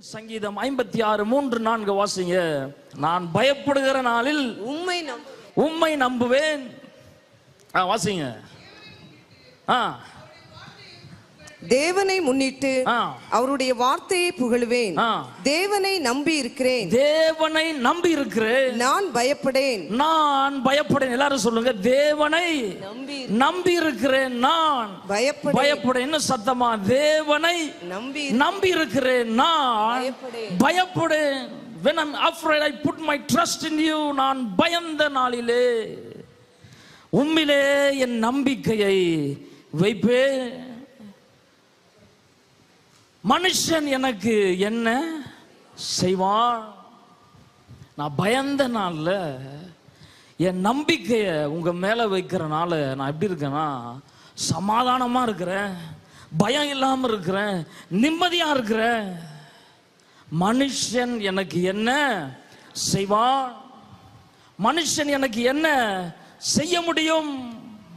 சங்கீதம் ஐம்பத்தி ஆறு மூன்று நான்கு வாசிங்க. நான் பயப்படுகிற நாளில் உம்மை நம் உம்மை நம்புவேன். வாசிங்க. ஆ. தேவனை முன்னிட்டு. அவருடைய வார்த்தையை புகழுவேன். தேவனை நம்பி இருக்கிறேன். தேவனை நம்பி இருக்கிறேன். நான் பயப்படேன். நான் பயப்படேன். எல்லாரும் சொல்லுங்க தேவனை நம்பி இருக்கிறேன் நான். பயப்படேன். சத்தமா? தேவனை நம்பி நம்பி இருக்கிறேன் நான். பயப்படேன். When i'm afraid i put my trust in you. நான் பயந்த நாளிலே உம்மிலே என் நம்பிக்கையை வைப்பேன். மனுஷன் எனக்கு என்ன செய்வான்? நான் பயந்த நாளில் என் நம்பிக்கையை உங்கள் மேலே வைக்கிறனால நான் எப்படி இருக்கேன்னா சமாதானமாக இருக்கிறேன் பயம் இல்லாமல் இருக்கிறேன் நிம்மதியாக இருக்கிறேன். மனுஷன் எனக்கு என்ன செய்வான்? மனுஷன் எனக்கு என்ன செய்ய முடியும்?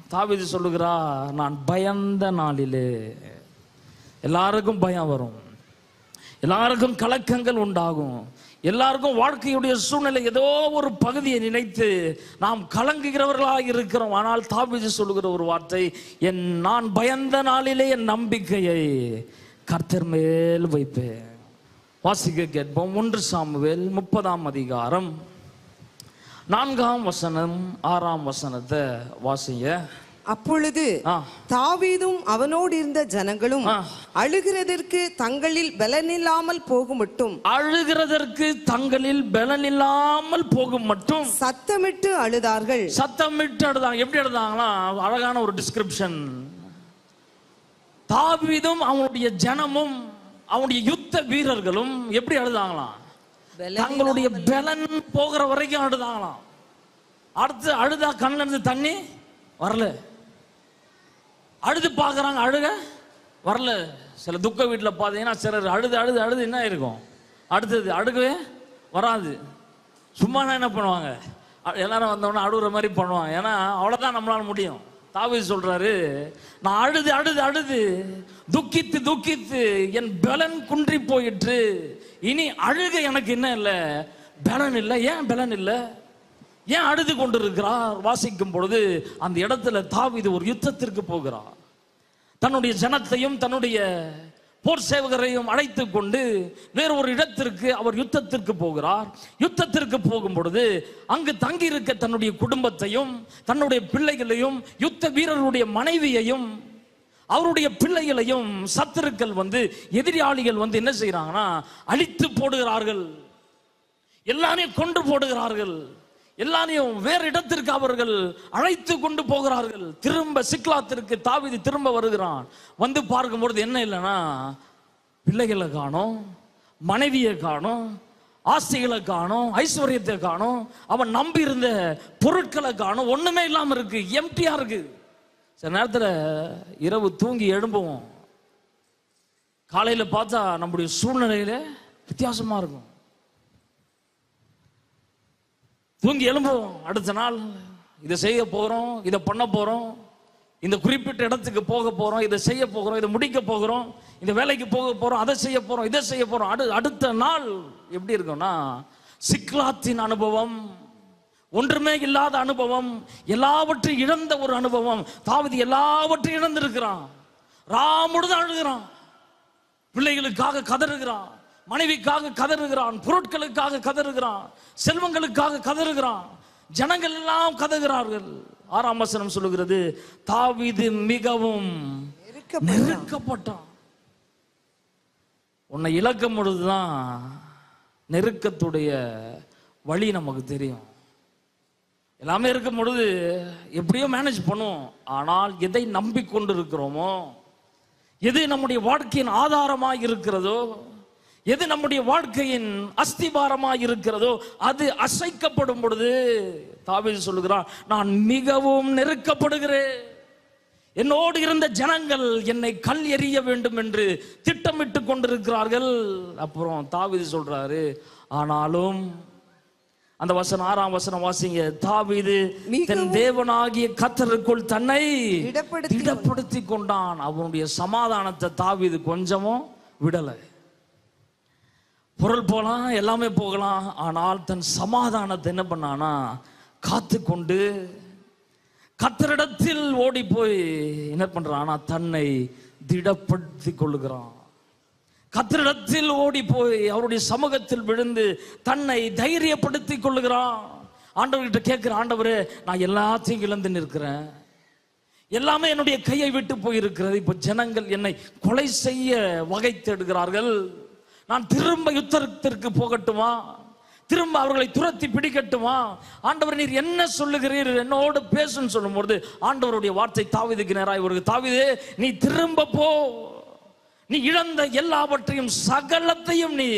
தாவீது சொல்லுகிறா நான் பயந்த நாளிலே. எல்லாருக்கும் பயம் வரும். எல்லாருக்கும் கலக்கங்கள் உண்டாகும். எல்லாருக்கும் வாழ்க்கையுடைய சூழ்நிலை ஏதோ ஒரு பகுதியை நினைத்து நாம் கலங்குகிறவர்களாக இருக்கிறோம். ஆனால் தாபிஜி சொல்லுகிற ஒரு வார்த்தை என் நான் பயந்த நாளிலே என் நம்பிக்கையை கர்த்தர் மேல் வைப்பேன். வாசிக்க கேட்போம். ஒன்று சாமுவேல் முப்பதாம் அதிகாரம். நான்காம் வசனம் ஆறாம் வசனத்தை வாசிங்க. அப்பொழுது ஆ. தாவீதும் அவனோடு இருந்த ஜனங்களும். அழுகிறதற்கு தங்களில் பலனில்லாமல் போகும் மட்டும் அழுகிறதற்கு தங்களில் பலன் இல்லாமல் போகும் மட்டும் சத்தமிட்டு அழுதார்கள். சத்தமிட்டு அழுதாங்க. எப்படி அழுதாங்களா அழகான ஒரு டிஸ்கிரிப்ஷன் தாவீதும் அவனுடைய ஜனமும் அவனுடைய யுத்த வீரர்களும் எப்படி அழுதாங்களாம் தங்களுடைய பலன் போகிற வரைக்கும் அழுதாங்களாம். அடுத்து அழுதா கண்ணுல இருந்து தண்ணி வரல. அழுது பார்க்குறாங்க அழுக? வரல. சில துக்க வீட்டில் பார்த்தீங்கன்னா சிலர் அழுது அழுது அழுது என்ன இருக்கும் அடுத்தது அழுகவே வராது. சும்மா என்ன பண்ணுவாங்க? அ- எல்லாரும் வந்தவொடனே அழுகுற மாதிரி பண்ணுவாங்க. ஏன்னா அவ்வளோதான் நம்மளால முடியும். தாவி சொல்றாரு நான் அழுது அழுது அழுது துக்கித்து துக்கித்து என் பலன் குன்றி போயிற்று. இனி அழுக எனக்கு என்ன இல்லை? பலன் இல்லை. ஏன் பலன் இல்லை? ஏன் அழுது கொண்டிருக்கிறார்? வாசிக்கும் பொழுது அந்த இடத்துல தாவிது ஒரு யுத்தத்திற்கு போகிறார். தன்னுடைய ஜனத்தையும் தன்னுடைய போர் சேவகரையும் அழைத்து கொண்டு வேறு ஒரு இடத்திற்கு அவர் யுத்தத்திற்கு போகிறார். யுத்தத்திற்கு போகும் பொழுது அங்கு தங்கியிருக்க தன்னுடைய குடும்பத்தையும் தன்னுடைய பிள்ளைகளையும் யுத்த வீரருடைய மனைவியையும் அவருடைய பிள்ளைகளையும் சத்துருக்கள் வந்து எதிராளிகள் வந்து என்ன செய்கிறாங்கன்னா அழித்து போடுகிறார்கள். எல்லாரையும் கொண்டு போடுகிறார்கள். எல்லாரையும் வேறு இடத்திற்கு அவர்கள் அழைத்து கொண்டு போகிறார்கள். திரும்ப சிக்லாத்திற்கு தாவிதி திரும்ப வருகிறான். வந்து பார்க்கும்பொழுது என்ன இல்லைன்னா பிள்ளைகளை காணோம் மனைவியை காணும் ஆசைகளை காணோம் ஐஸ்வர்யத்தை காணும் அவன் நம்பி இருந்த பொருட்களை காணோம் ஒண்ணுமே இல்லாமல் இருக்கு எம்டியா இருக்கு. சில நேரத்தில் இரவு தூங்கி எழும்புவோம். காலையில் பார்த்தா நம்முடைய சூழ்நிலையில வித்தியாசமா இருக்கும். தூங்கி எழும்புவோம் அடுத்த நாள் இதை செய்ய போகிறோம் இதை பண்ண போகிறோம் இந்த குறிப்பிட்ட இடத்துக்கு போக போகிறோம் இதை செய்ய போகிறோம் இதை முடிக்க போகிறோம் இந்த வேலைக்கு போக போகிறோம் அதை செய்ய போகிறோம் இதை செய்ய போகிறோம் அடு அடுத்த நாள் எப்படி இருக்கும்னா சிக்லாத்தின் அனுபவம் ஒன்றுமே இல்லாத அனுபவம் எல்லாவற்றையும் இழந்த ஒரு அனுபவம். தாவதி எல்லாவற்றையும் இழந்திருக்கிறான். ராமுடன் அழுகிறான். பிள்ளைகளுக்காக கதறுகிறான். மனைவிக்காக கதறுகிறான் பொருட்களுக்காக கதறுகிறான் செல்வங்களுக்காக கதறுகிறான் ஜனங்கள் எல்லாம் கதறுகிறார்கள் ஆறாம் வசனம் சொல்லுகிறது தாவீது மிகவும் நெருக்கப்பட்டான். உன்னை இழக்கும் பொழுதுதான் நெருக்கத்துடைய வழி நமக்கு தெரியும். எல்லாமே இருக்கும் பொழுது எப்படியோ மேனேஜ் பண்ணுவோம். ஆனால் எதை நம்பிக்கொண்டு இருக்கிறோமோ எது நம்முடைய வாழ்க்கையின் ஆதாரமாய் இருக்கிறதோ எது நம்முடைய வாழ்க்கையின் அஸ்திபாரமாய் இருக்கிறதோ அது அசைக்கப்படும் பொழுது தாவீது சொல்லுகிறான் நான் மிகவும் நெருக்கப்படுகிறேன். என்னோடு இருந்த ஜனங்கள் என்னை கல் எறிய வேண்டும் என்று திட்டமிட்டு கொண்டிருக்கிறார்கள். அப்புறம் தாவீது சொல்றாரு ஆனாலும் அந்த வசனம் ஆறாம் வசனம் வாசிங்க. தாவீது தன் தேவனாகிய கத்தருக்குள் தன்னை திடப்படுத்தி கொண்டான் அவனுடைய சமாதானத்தை தாவீது கொஞ்சமும் விடலை. பொருள் போகலாம் எல்லாமே போகலாம். ஆனால் தன் சமாதானத்தை என்ன பண்ணானா காத்து கொண்டு கத்தரிடத்தில் ஓடி போய் என்ன பண்றானா தன்னை திடப்படுத்திக் கொள்ளுகிறான். கத்தரிடத்தில் ஓடி போய் அவருடைய சமூகத்தில் விழுந்து தன்னை தைரியப்படுத்திக் கொள்ளுகிறான். ஆண்டவர்கிட்ட கேட்கிற ஆண்டவரே நான் எல்லாத்தையும் இழந்து நிற்கிறேன். எல்லாமே என்னுடைய கையை விட்டு போயிருக்கிறது. இப்போ ஜனங்கள் என்னை கொலை செய்ய வகை தேடுகிறார்கள். நான் திரும்ப யுத்தத்திற்கு போகட்டுமா? திரும்ப அவர்களை துரத்தி பிடிக்கட்டுமா? ஆண்டவர் நீர் என்ன சொல்லுகிறீர்? என்னோடு பேசுன்னு சொல்லும்போது ஆண்டவருடைய வார்த்தை தாவிதுக்கு நேராக இவருக்கு தாவிதே நீ திரும்ப போ. நீ இழந்த எல்லாவற்றையும் சகலத்தையும் நீ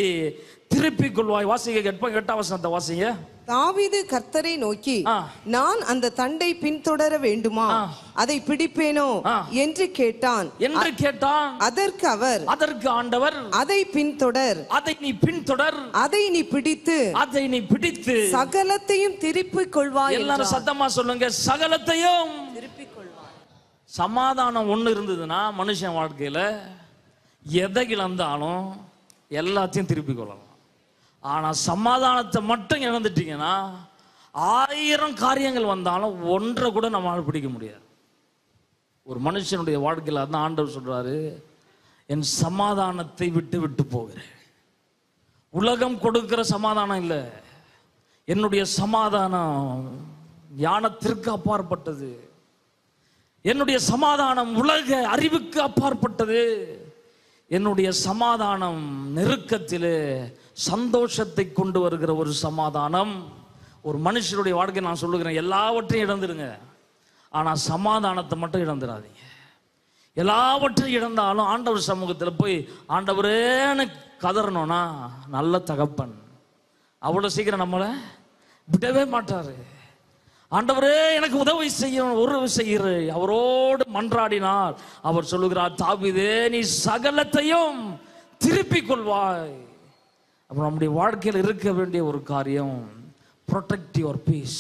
திருப்பிக் கொள்வாய். வாசிக்க கேட்போம். எட்டாம் வசனத்தை வாசிங்க. தாவீது கர்த்தரை நோக்கி. நான் அந்த தண்டை பின்தொடர வேண்டுமா. அதை பிடிப்பேனோ. என்று கேட்டான். என்று கேட்டான். அதற்கு அவர் அதற்கு ஆண்டவர் அதை பின்தொடர். அதை நீ பின்தொடர். அதை நீ பிடித்து அதை நீ பிடித்து. சகலத்தையும் திருப்பிக் கொள்வாய் எல்லாரும். சத்தமா சொல்லுங்க. சகலத்தையும் திருப்பிக் கொள்வாய். சமாதானம் ஒண்ணு இருந்ததுன்னா மனுஷன் வாழ்க்கையில எதை இழந்தாலும் எல்லாத்தையும் திருப்பி கொள்ளலாம். ஆனால் சமாதானத்தை மட்டும் இழந்துட்டீங்கன்னா ஆயிரம் காரியங்கள் வந்தாலும் ஒன்றை கூட நம்மளால் பிடிக்க முடியாது. ஒரு மனுஷனுடைய வாழ்க்கையில் அதான் ஆண்டவர் சொல்கிறாரு என் சமாதானத்தை விட்டு விட்டு போகிறேன். உலகம் கொடுக்கிற சமாதானம் இல்லை. என்னுடைய சமாதானம் ஞானத்திற்கு அப்பாற்பட்டது. என்னுடைய சமாதானம் உலக அறிவுக்கு அப்பாற்பட்டது. என்னுடைய சமாதானம் நெருக்கத்திலே சந்தோஷத்தை கொண்டு வருகிற ஒரு சமாதானம். ஒரு மனுஷனுடைய வாழ்க்கை நான் சொல்லுகிறேன் எல்லாவற்றையும் இழந்துருங்க. ஆனால் சமாதானத்தை மட்டும் இழந்துடாதீங்க எல்லாவற்றையும் இழந்தாலும் ஆண்டவர் சமூகத்தில் போய் ஆண்டவரேன்னு கதறணும்னா நல்ல தகப்பன். அவ்வளோ சீக்கிரம் நம்மளை விடவே மாட்டார். ஆண்டவரே எனக்கு உதவி செய்யணும் உறவு செய்கிற அவரோடு மன்றாடினார் அவர் சொல்லுகிறார் தாவிதே நீ சகலத்தையும் திருப்பிக் கொள்வாய். அப்புறம் நம்முடைய வாழ்க்கையில் இருக்க வேண்டிய ஒரு காரியம் ப்ரொடெக்ட் யுவர் பீஸ்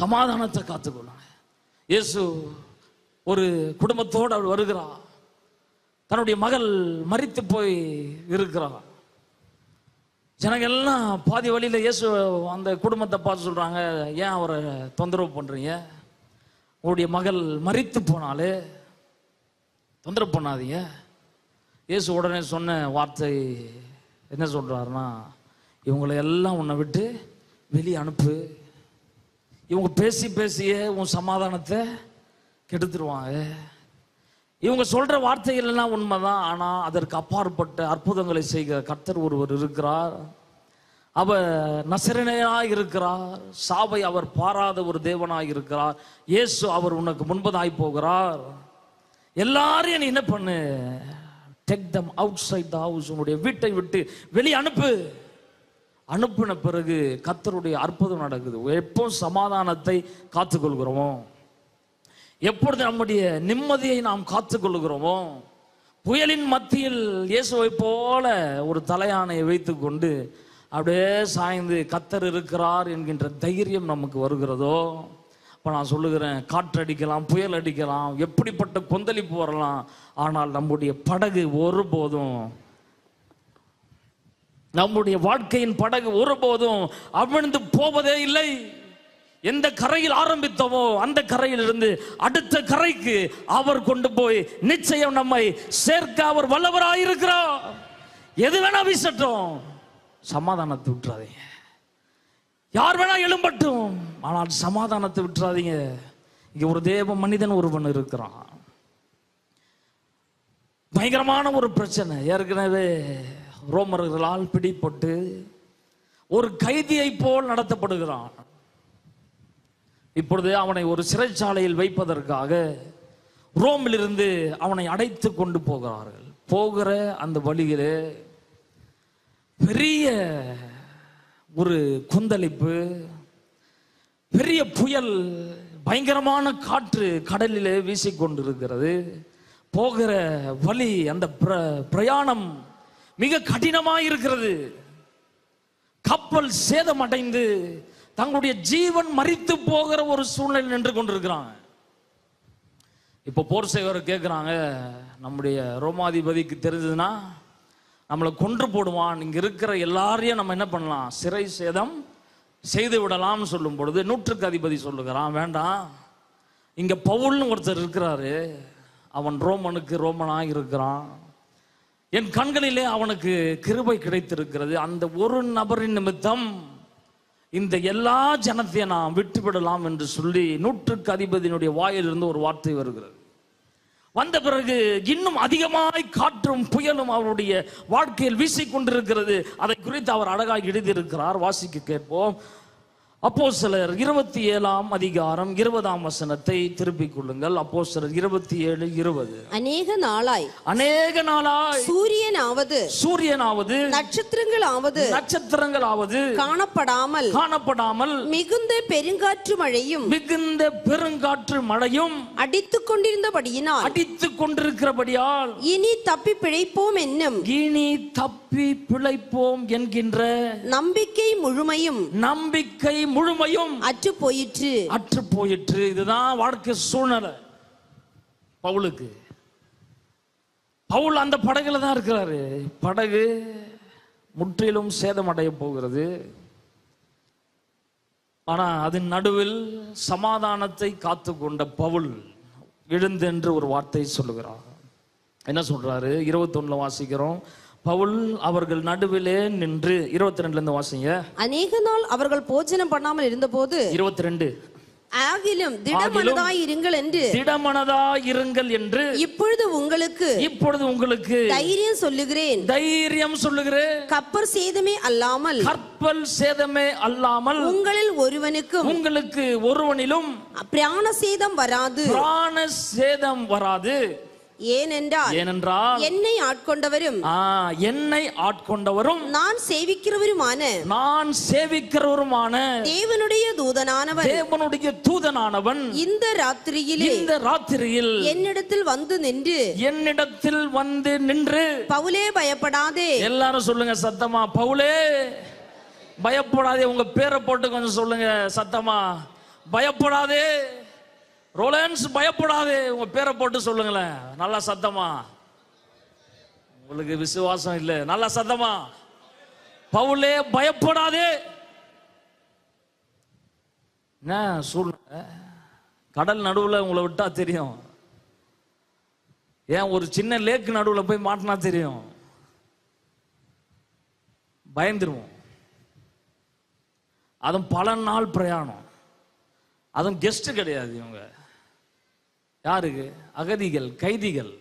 சமாதானத்தை காத்துக்கொள்ளுங்க. இயேசு ஒரு குடும்பத்தோடு அவள் வருகிறார். தன்னுடைய மகள் மறித்து போய் இருக்கிறார். ஜனங்கள்லாம் பாதி வழியில் இயேசு அந்த குடும்பத்தை பார்த்து சொல்கிறாங்க ஏன் அவரை தொந்தரவு பண்ணுறீங்க உங்களுடைய மகள் மறித்து போனாலே தொந்தரவு பண்ணாதீங்க. இயேசு உடனே சொன்ன வார்த்தை என்ன சொல்கிறாருன்னா இவங்களை எல்லாம் உன்னை விட்டு வெளியே அனுப்பு. இவங்க பேசி பேசியே உன் சமாதானத்தை கெடுத்துருவாங்க. இவங்க சொல்கிற வார்த்தைகள் எல்லாம் உண்மைதான். ஆனால் அதற்கு அப்பாற்பட்ட அற்புதங்களை செய்கிற கர்த்தர் ஒருவர் இருக்கிறார். அவர் நசரனையாய் இருக்கிறார். சாவை அவர் பாராத ஒரு தேவனாக இருக்கிறார். இயேசு அவர் உனக்கு முன்பதாய் போகிறார். எல்லாரையும் நீ என்ன பண்ணு? Tech them outside the house உன்னுடைய வீட்டை விட்டு வெளியே அனுப்பு. அனுப்பின பிறகு கத்தருடைய அற்புதம் நடக்குது. எப்போ சமாதானத்தை காத்துக்கொள்கிறோமோ? எப்பொழுது நம்முடைய நிம்மதியை நாம் காத்துக்கொள்கிறோமோ? புயலின் மத்தியில் இயேசுவை போல ஒரு தலையானையை வைத்துக்கொண்டு அப்படியே சாய்ந்து கத்தர் இருக்கிறார் என்கின்ற தைரியம் நமக்கு வருகிறதோ? இப்போ நான் சொல்லுகிறேன் காற்றடிக்கலாம் புயல் அடிக்கலாம் எப்படிப்பட்ட கொந்தளிப்பு வரலாம். ஆனால் நம்முடைய படகு ஒருபோதும் நம்முடைய வாழ்க்கையின் படகு ஒருபோதும் அமிழ்ந்து போவதே இல்லை. எந்த கரையில் ஆரம்பித்தோமோ அந்த கரையில் இருந்து அடுத்த கரைக்கு அவர் கொண்டு போய் நிச்சயம் நம்மை சேர்க்க அவர் வல்லவராயிருக்கிறார். எது வேணா வீசட்டும். சமாதானத்தை விட்டுறாதீங்க. யார் வேணா எழும்பட்டும். ஆனால் சமாதானத்தை விட்டுறாதீங்க. இங்க ஒரு தேவ மனிதன் ஒருவன் இருக்கிறான். பயங்கரமான ஒரு பிரச்சனை. ஏற்கனவே ரோமர்களால் பிடிப்பட்டு ஒரு கைதியை போல் நடத்தப்படுகிறான். இப்பொழுது அவனை ஒரு சிறைச்சாலையில் வைப்பதற்காக ரோமிலிருந்து அவனை அடைத்து கொண்டு போகிறார்கள். போகிற அந்த வழியிலே பெரிய ஒரு கொந்தளிப்பு பெரிய புயல் பயங்கரமான காற்று கடலிலே வீசிக்கொண்டிருக்கிறது. போகிற வழி அந்த பிரயாணம் மிக கடினமாக இருக்கிறது கப்பல் சேதமடைந்து தங்களுடைய ஜீவன் மறித்து போகிற ஒரு சூழ்நிலை நின்று கொண்டிருக்கிறாங்க. இப்போ போர் செய்வர் கேட்குறாங்க நம்முடைய ரோமாதிபதிக்கு தெரிஞ்சதுன்னா நம்மளை கொன்று போடுவான். இங்கே இருக்கிற எல்லாரையும் நம்ம என்ன பண்ணலாம்? சிறை சேதம் செய்து விடலாம்னு சொல்லும் பொழுது நூற்றுக்கு அதிபதி சொல்லுகிறான் வேண்டாம் இங்கே பவுல்னு ஒருத்தர் இருக்கிறாரு. அவன் ரோமனுக்கு ரோமனாக இருக்கிறான். என் கண்களிலே அவனுக்கு கிருபை கிடைத்திருக்கிறது. அந்த ஒரு நபரின் நிமித்தம் இந்த எல்லா ஜனத்தையும் நான் விட்டுவிடலாம் என்று சொல்லி நூற்றுக்கு அதிபதியினுடைய வாயிலிருந்து ஒரு வார்த்தை வருகிறது. வந்த பிறகு இன்னும் அதிகமாய் காற்றும் புயலும் அவருடைய வாழ்க்கையில் வீசிக்கொண்டிருக்கிறது. அதை குறித்து அவர் அழகாக எழுதியிருக்கிறார். வாசிக்க கேட்போம். அப்போ சிலர் இருபத்தி ஏழாம் அதிகாரம் இருபதாம் வசனத்தை திருப்பிக் கொள்ளுங்கள். அப்போ சிலர் இருபத்தி ஏழு இருபது. அநேக நாளாய் அநேக நாளாய் சூரியனாவது சூரியனாவது நட்சத்திரங்களாவது நட்சத்திரங்களாவது காணப்படாமல் காணப்படாமல் மிகுந்த பெருங்காற்று மழையும் மிகுந்த பெருங்காற்று மழையும் அடித்துக் கொண்டிருந்தபடியினால் அடித்துக் கொண்டிருக்கிறபடியால் இனி தப்பி பிழைப்போம் என்னும் இனி தப்பி பிழைப்போம் என்கின்ற நம்பிக்கை முழுமையும் நம்பிக்கை முழுமையும் அற்று போயிற்று. அற்று போயிற்று. இதுதான் வாழ்க்கை சூழ்நிலை. பவுலுக்கு. பவுல் அந்த படகுல தான் இருக்கிறாரு. படகு முற்றிலும் சேதமடைய போகிறது. ஆனா அதன் நடுவில் சமாதானத்தை காத்து கொண்ட பவுல் எழுந்தென்று ஒரு வார்த்தை சொல்லுகிறார். என்ன சொல்றாரு? இருபத்தொன்னுல வாசிக்கிறோம். பவுல் அவர்கள் நடுவிலே நின்று இருபத்தி ரெண்டுல இருந்து வாசிங்க. அநேக நாள் அவர்கள் போஜனம் பண்ணாமல் இருந்தபோது இருபத்தி ரெண்டு. ஆகிலும் திடமனதாய் இருங்கள் என்று திடமனதா இருங்கள் என்று இப்பொழுது உங்களுக்கு இப்பொழுது உங்களுக்கு தைரியம் சொல்லுகிறேன். தைரியம் சொல்லுகிறேன். கப்பர் சேதமே அல்லாமல் கற்பல் சேதமே அல்லாமல் உங்களில் ஒருவனுக்கும் உங்களுக்கு ஒருவனிலும் பிராண சேதம் வராது. பிராண சேதம் வராது. ஏனென்றால் ஏனென்றால் என்னை ஆட்கொண்டவரும் ஆ, என்னை ஆட்கொண்டவரும் நான் சேவிக்கிறவருமான நான் சேவிக்கிறவருமான தேவனுடைய தூதனானவர் தேவனுடைய தூதனானவன் இந்த ராத்திரியிலே இந்த ராத்திரியில் என்னிடத்தில் வந்து நின்று என்னிடத்தில் வந்து நின்று பவுலே பயப்படாதே. எல்லாரும் சொல்லுங்க சத்தமா பவுலே பயப்படாதே. உங்க பேரை போட்டு கொஞ்சம் சொல்லுங்க சத்தமா பயப்படாதே. ரோலன்ஸ் பயப்படாதே. உங்க பேரை போட்டு சொல்லுங்களேன். நல்லா சத்தமா. உங்களுக்கு விசுவாசம் இல்லை. நல்லா சத்தமா. பவுலே பயப்படாதே. என்ன சூழ்நிலை? கடல் நடுவில் உங்களை விட்டா தெரியும். ஏன் ஒரு சின்ன லேக் நடுவில் போய் மாட்டினா தெரியும்? பயந்துருவோம். அதுவும் பல நாள் பிரயாணம். அதுவும் கெஸ்ட் கிடையாது இவங்க. யாருக்கு? அகதிகள் கைதிகள்.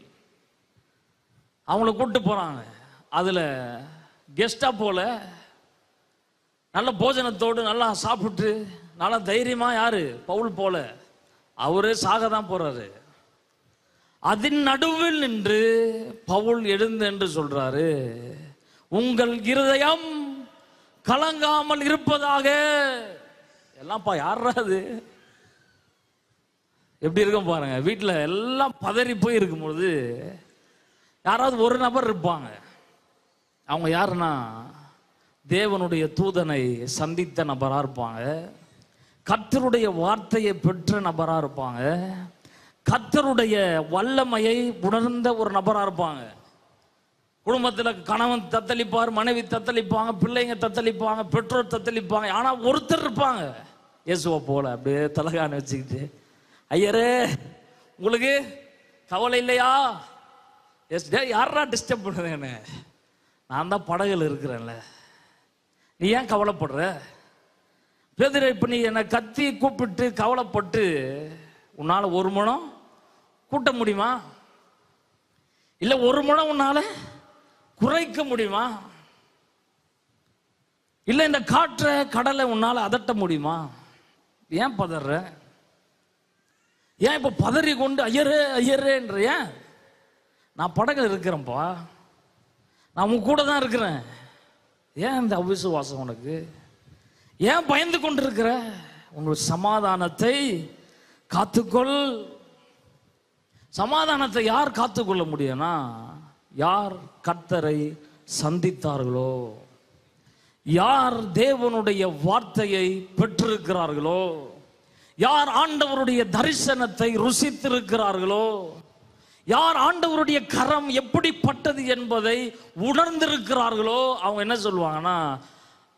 அவங்கள கூப்பிட்டு போறாங்க. அதுல கெஸ்டா போல நல்ல போஜனத்தோடு நல்லா சாப்பிட்டு நல்லா தைரியமா யாரு? பவுல் போல. அவரே சாக தான் போறாரு. அதன் நடுவில் நின்று பவுல் எழுந்து என்று சொல்றாரு உங்கள் இருதயம் கலங்காமல் இருப்பதாக. எல்லாம்ப்பா யாரா அது? எப்படி இருக்கும் பாருங்க வீட்டில் எல்லாம் பதறி போய் இருக்கும்பொழுது யாராவது ஒரு நபர் இருப்பாங்க. அவங்க யாருன்னா தேவனுடைய தூதனை சந்தித்த நபராக இருப்பாங்க. கத்தருடைய வார்த்தையை பெற்ற நபராக இருப்பாங்க. கத்தருடைய வல்லமையை உணர்ந்த ஒரு நபராக இருப்பாங்க. குடும்பத்தில் கணவன் தத்தளிப்பார் மனைவி தத்தளிப்பாங்க பிள்ளைங்க தத்தளிப்பாங்க பெற்றோர் தத்தளிப்பாங்க ஆனால் ஒருத்தர் இருப்பாங்க. இயேசுவை போல அப்படியே தலகான வச்சுக்கிட்டு ஐயரே உங்களுக்கு கவலை இல்லையா? எஸ் டே யாரா டிஸ்டர்ப் பண்ணுது என்ன? நான் தான் படகுல இருக்கிறேன்ல. நீ ஏன் கவலைப்படுற? பேதிரை இப்போ நீ என்னை கத்தி கூப்பிட்டு கவலைப்பட்டு உன்னால் ஒரு முழம் கூட்ட முடியுமா? இல்லை ஒரு முழம் உன்னால குறைக்க முடியுமா? இல்லை இந்த காற்றை கடலை உன்னால் அதட்ட முடியுமா? ஏன் பதற? ஏன் இப்போ பதறி கொண்டு ஐயரே ஐயரேன்ற ஏன்? நான் படகுல இருக்கிறேன்ப்பா. நான் உன் கூட தான் இருக்கிறேன். ஏன் இந்த அவிசுவாசம் உனக்கு? ஏன் பயந்து கொண்டிருக்கிற? உங்கள் சமாதானத்தை காத்துக்கொள். சமாதானத்தை யார் காத்துக்கொள்ள முடியும்னா யார் கர்த்தரை சந்தித்தார்களோ யார் தேவனுடைய வார்த்தையை பெற்றிருக்கிறார்களோ யார் ஆண்டவருடைய தரிசனத்தை ருசித்திருக்கிறார்களோ யார் ஆண்டவருடைய கரம் எப்படிப்பட்டது என்பதை உணர்ந்திருக்கிறார்களோ அவங்க என்ன சொல்லுவாங்கன்னா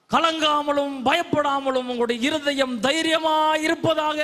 கலங்காமலும் பயப்படாமலும் உங்களுடைய இருதயம் தைரியமா இருப்பதாக.